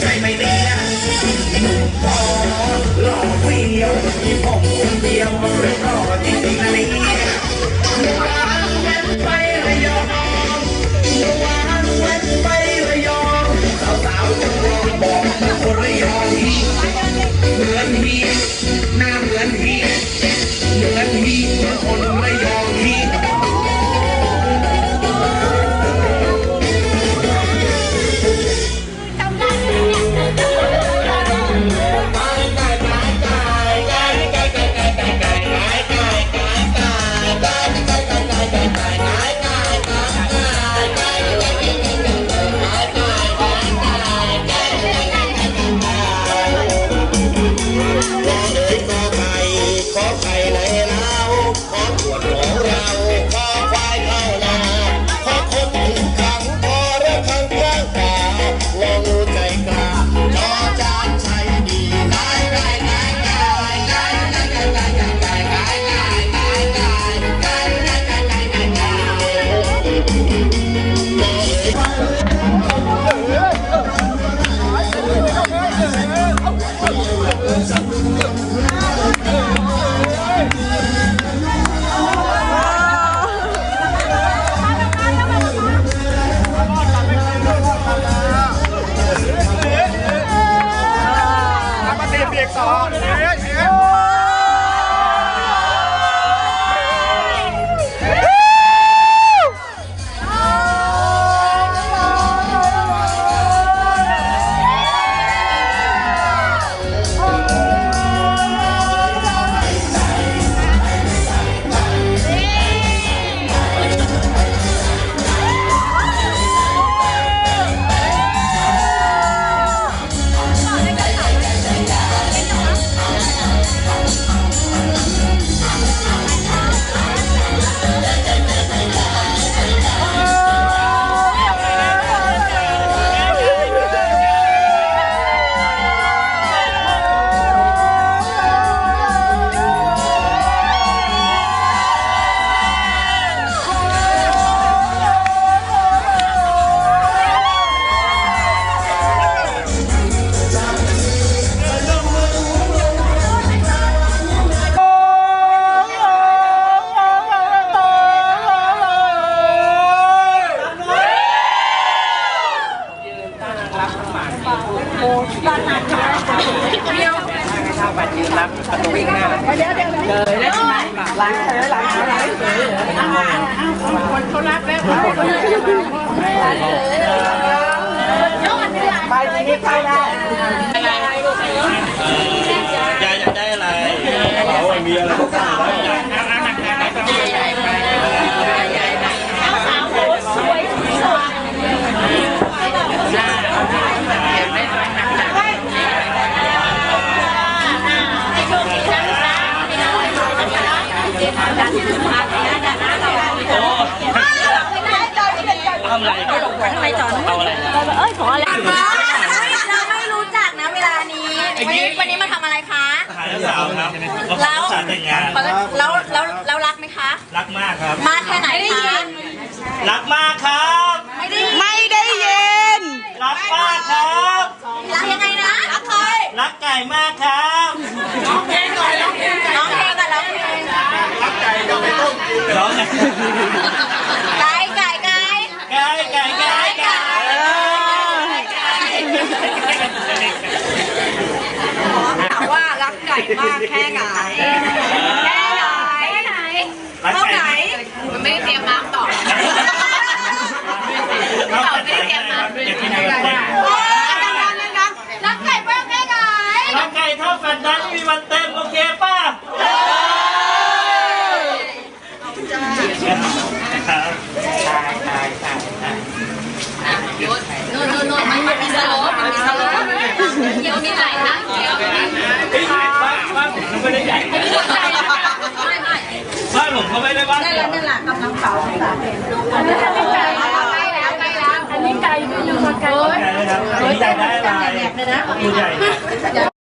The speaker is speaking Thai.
ใช่ไหมเดียหหล่อเฟี้วมีผมคนเดียวมันเลยรอที trời đất máy lặng thế lặng thế lặng thế ăn ăn quần cô lát đấy bài gì hết tay ra đây đây đây là bảo em bia là ทำอะไรต่อเอาอะไรเราไม่รู้จักนะเวลานี้วันนี้วันนี้มาทำอะไรคะหาเจ้าสาวครับแล้วสารแต่งงานแล้วแล้วแล้วรักไหมคะ รักมากครับ มากแค่ไหนคะรักมากครับ ไม่ได้ไม่ได้ยินรักมากครับรักยังไงนะรักใครรักไก่มากครับร้องเพลงก่อนร้องเพลงร้องเพลงก่อนร้องเพลงร้องไงไก่ไก่ไก่ ไก่ไก่ไก่ไก่ ถามว่า รักไก่มากแค่ไหน แค่ไหนแค่ไหนรักเท่าไก่ไหนมันไม่ได้เตรียมน้ำต่อเราไม่ได้เตรียมมาเก็บที่ไหนกันรักไก่มากแค่ไหนรักไก่เท่ากันนั้นมีวันเต็มโอเคป่ะครับตายตายตายตายนู่นนู่นนู่นมันมีสโลปมั นั่นแหละนั่นแหละกำลังเผาสาเป็นอันนี้ไกลแล้วไกลแล้วอันนี้ไก่อยู่มาไกลเฮ้ยได้ได้ไแหนกเลยนะ